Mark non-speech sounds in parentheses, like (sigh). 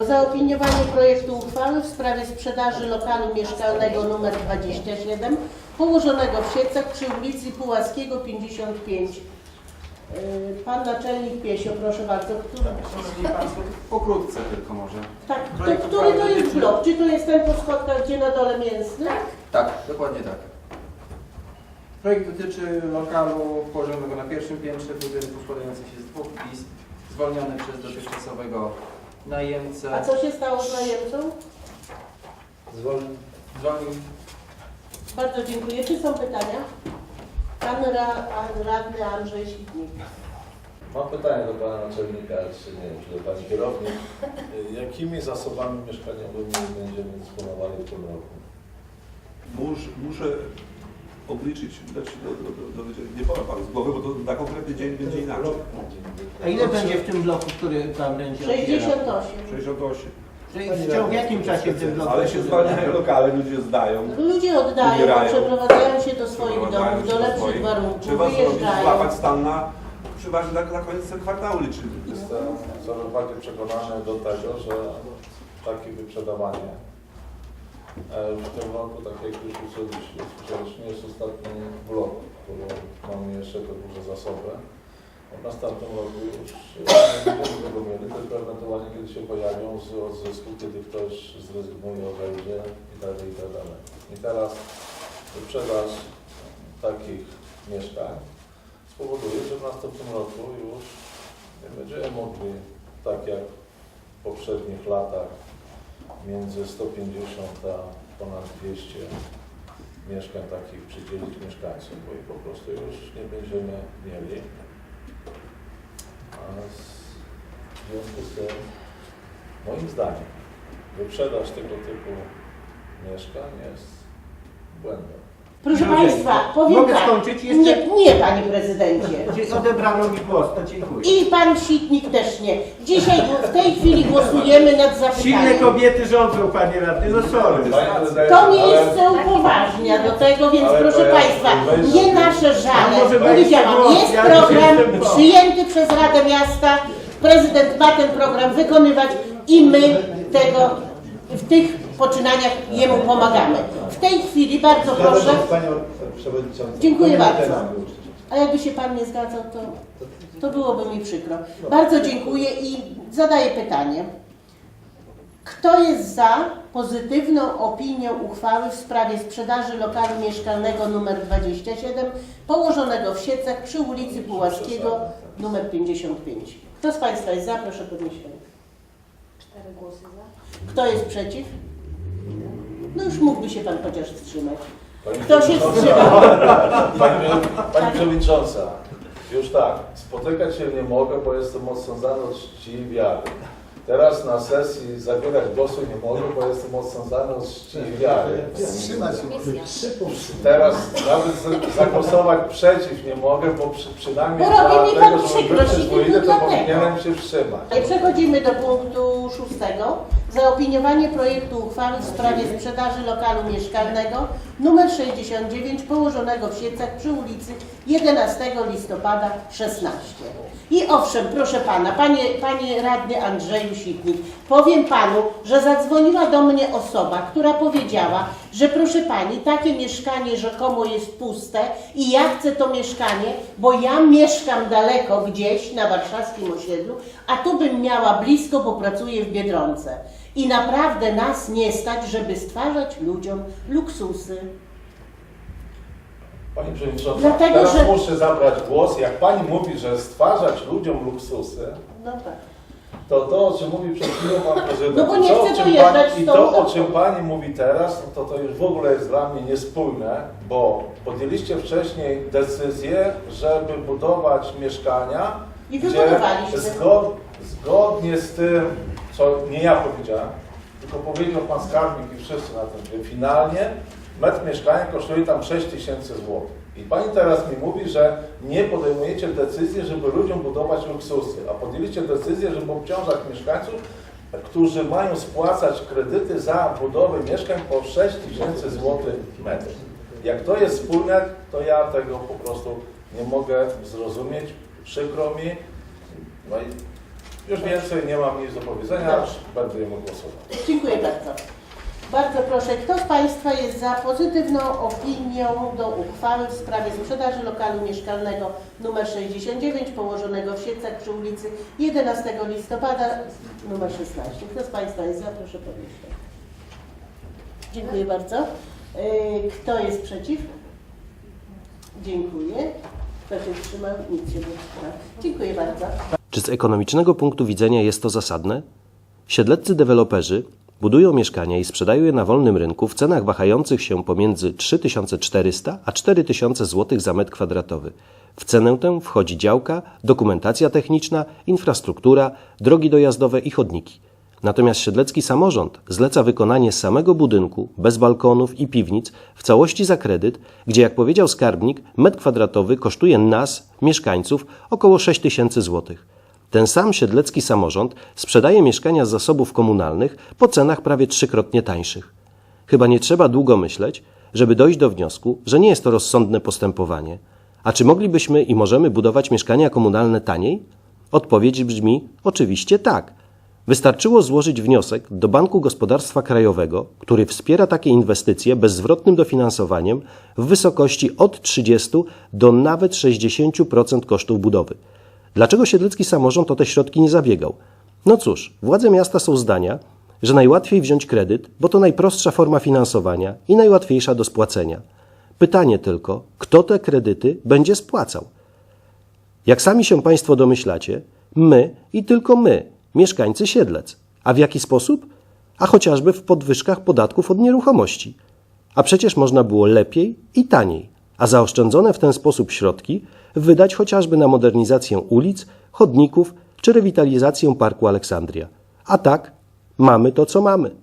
Zaopiniowanie projektu uchwały w sprawie sprzedaży lokalu mieszkalnego nr 27 położonego w Siedlcach przy ulicy Pułaskiego 55. Yy, Pan naczelnik Piesio, proszę bardzo. Który, Szanowni Państwo, pokrótce tylko może. tak, to, który to jest blok? Czy to jest ten po schodkach, gdzie na dole mięsny? Tak, dokładnie tak. Projekt dotyczy lokalu położonego na pierwszym piętrze budynku składających się z dwóch izb, zwolniony przez dotychczasowego najemcę. A co się stało z najemcą? Zwolnił. Zwolnił. Bardzo dziękuję. Czy są pytania? Pan ra, radny Andrzej Sidnik. Mam pytanie do pana naczelnika, czy nie wiem, czy do pani kierownik. (laughs) Jakimi zasobami mieszkaniowymi będziemy dysponowali w tym roku? Mus, muszę obliczyć, znaczy, do, do, do, do, nie powiem panu z głowy, bo to na konkretny dzień będzie inaczej. A ile będzie w tym bloku, który pan będzie otwierał? 68. 68. Czyli w jakim czasie w tym bloku Ale się zwalniają lokale, ludzie zdają. Ludzie oddają, Umierają. przeprowadzają się do swoich przeprowadzają domów, się do do lepszych swoich. warunków, Trzeba zrobić, wyjeżdżają. złapać stan na, przeważnie na, na koniec kwartału liczymy. Jestem coraz bardziej przekonany do tego, że takie wyprzedawanie e, w tym roku, tak jak już usłyszeliśmy, usłyszeliśmy, jest ostatni blok, który mamy jeszcze te duże zasoby. W następnym roku już e, nie będziemy tego mieli, tylko ewentualnie kiedy się pojawią z odzysku, kiedy ktoś zrezygnuje, odejdzie i tak dalej, i tak dalej. I teraz wyprzedaż takich mieszkań spowoduje, że w następnym roku już nie będziemy mogli, tak jak w poprzednich latach, między 150 a ponad 200 mieszkań takich przydzielić mieszkańcom, bo ich po prostu już nie będziemy mieli. A w związku z tym, moim zdaniem, wyprzedaż tego typu mieszkań jest błędem. Proszę Państwa, powiem mogę tak. skończyć? Jeszcze- Nie, nie Panie Prezydencie. Odebrano mi głos, to dziękuję. I Pan Sitnik też nie. Dzisiaj, w tej chwili głosujemy nad Silne zapytaniem. kobiety rządzą, panie radny, no sorry. To miejsce upoważnia do tego, więc ale proszę to ja- Państwa, weź- nie nasze A żale. może weź Powiedziałam, głos, jest ja program jestem przyjęty przez Radę Miasta. Prezydent ma ten program wykonywać i my tego w tych poczynaniach jemu pomagamy. W tej chwili bardzo proszę. Panią Przewodniczącą. Dziękuję bardzo. A jakby się Pan nie zgadzał, to, to byłoby mi przykro. Bardzo dziękuję i zadaję pytanie. Kto jest za pozytywną opinią uchwały w sprawie sprzedaży lokalu mieszkalnego nr 27 położonego w Siedlcach przy ulicy Pułaskiego nr 55? Kto z Państwa jest za? Proszę podnieść rękę. Cztery głosy za. Kto jest przeciw? No już mógłby się Pan chociaż wstrzymać. Pani Kto się przewodnicząca- (laughs) Pani, pani Przewodnicząca, już tak, spotykać się nie mogę, bo jestem odsądzany od czci i wiary. Teraz na sesji zabierać głosu nie mogę, bo jestem odsądzany od czci i wiary. Wstrzymać. Teraz nawet za- zagłosować przeciw nie mogę, bo przy, przynajmniej Bo robi mi pan dlatego, że mam przykrość i przyzwoity, to dlatego. powinienem się wstrzymać. I Przechodzimy do punktu szóstego. Zaopiniowanie projektu uchwały w sprawie sprzedaży lokalu mieszkalnego nr 69 położonego w Siedlcach przy ulicy 11 listopada 16. I owszem, proszę Pana, Panie, panie Radny Andrzeju Sitnik, powiem Panu, że zadzwoniła do mnie osoba, która powiedziała, że proszę Pani, takie mieszkanie rzekomo jest puste i ja chcę to mieszkanie, bo ja mieszkam daleko gdzieś na warszawskim osiedlu, a tu bym miała blisko, bo pracuję w Biedronce. I naprawdę nas nie stać, żeby stwarzać ludziom luksusy. Pani Przewodnicząca, Dlatego, teraz że- muszę zabrać głos. Jak Pani mówi, że stwarzać ludziom luksusy, No tak. To to, o czym mówi przed chwilą Pan Prezydent, No bo nie to, chcę o czym dojeżdżać pani, i to, o czym Pani mówi teraz, no to to już w ogóle jest dla mnie niespójne, bo podjęliście wcześniej decyzję, żeby budować mieszkania, I gdzie zgod, zgodnie z tym, co nie ja powiedziałem, tylko powiedział Pan Skarbnik i wszyscy na tym, że finalnie metr mieszkania kosztuje tam 6 tysięcy złotych. I Pani teraz mi mówi, że nie podejmujecie decyzji, żeby ludziom budować luksusy, a podjęliście decyzję, żeby obciążać mieszkańców, którzy mają spłacać kredyty za budowę mieszkań po 6 tysięcy złotych metr. Jak to jest wspólne, to ja tego po prostu nie mogę zrozumieć. Przykro mi. No i już więcej nie mam nic do powiedzenia, Dobrze. będę jemu głosował. Dziękuję bardzo. Bardzo proszę, kto z Państwa jest za pozytywną opinią do uchwały w sprawie sprzedaży lokalu mieszkalnego nr 69 położonego w Siedlcach przy ulicy 11 listopada nr 16. Kto z Państwa jest za? Proszę podnieść. Dziękuję bardzo. Yy, Kto jest przeciw? Dziękuję. Kto się wstrzymał? Nic się nie wstrzymał. Dziękuję bardzo. Czy z ekonomicznego punktu widzenia jest to zasadne? Siedleccy deweloperzy budują mieszkania i sprzedają je na wolnym rynku w cenach wahających się pomiędzy 3400 a 4000 zł za metr kwadratowy. W cenę tę wchodzi działka, dokumentacja techniczna, infrastruktura, drogi dojazdowe i chodniki. Natomiast siedlecki samorząd zleca wykonanie samego budynku, bez balkonów i piwnic, w całości za kredyt, gdzie, jak powiedział skarbnik, metr kwadratowy kosztuje nas, mieszkańców, około 6 tysięcy złotych. Ten sam siedlecki samorząd sprzedaje mieszkania z zasobów komunalnych po cenach prawie trzykrotnie tańszych. Chyba nie trzeba długo myśleć, żeby dojść do wniosku, że nie jest to rozsądne postępowanie. A czy moglibyśmy i możemy budować mieszkania komunalne taniej? Odpowiedź brzmi oczywiście tak. Wystarczyło złożyć wniosek do Banku Gospodarstwa Krajowego, który wspiera takie inwestycje bezzwrotnym dofinansowaniem w wysokości od 30 do nawet 60% kosztów budowy. Dlaczego siedlecki samorząd o te środki nie zabiegał? No cóż, władze miasta są zdania, że najłatwiej wziąć kredyt, bo to najprostsza forma finansowania i najłatwiejsza do spłacenia. Pytanie tylko, kto te kredyty będzie spłacał? Jak sami się Państwo domyślacie, my i tylko my, mieszkańcy Siedlec. A w jaki sposób? A chociażby w podwyżkach podatków od nieruchomości. A przecież można było lepiej i taniej, a zaoszczędzone w ten sposób środki wydać chociażby na modernizację ulic, chodników czy rewitalizację Parku Aleksandria. A tak, mamy to, co mamy.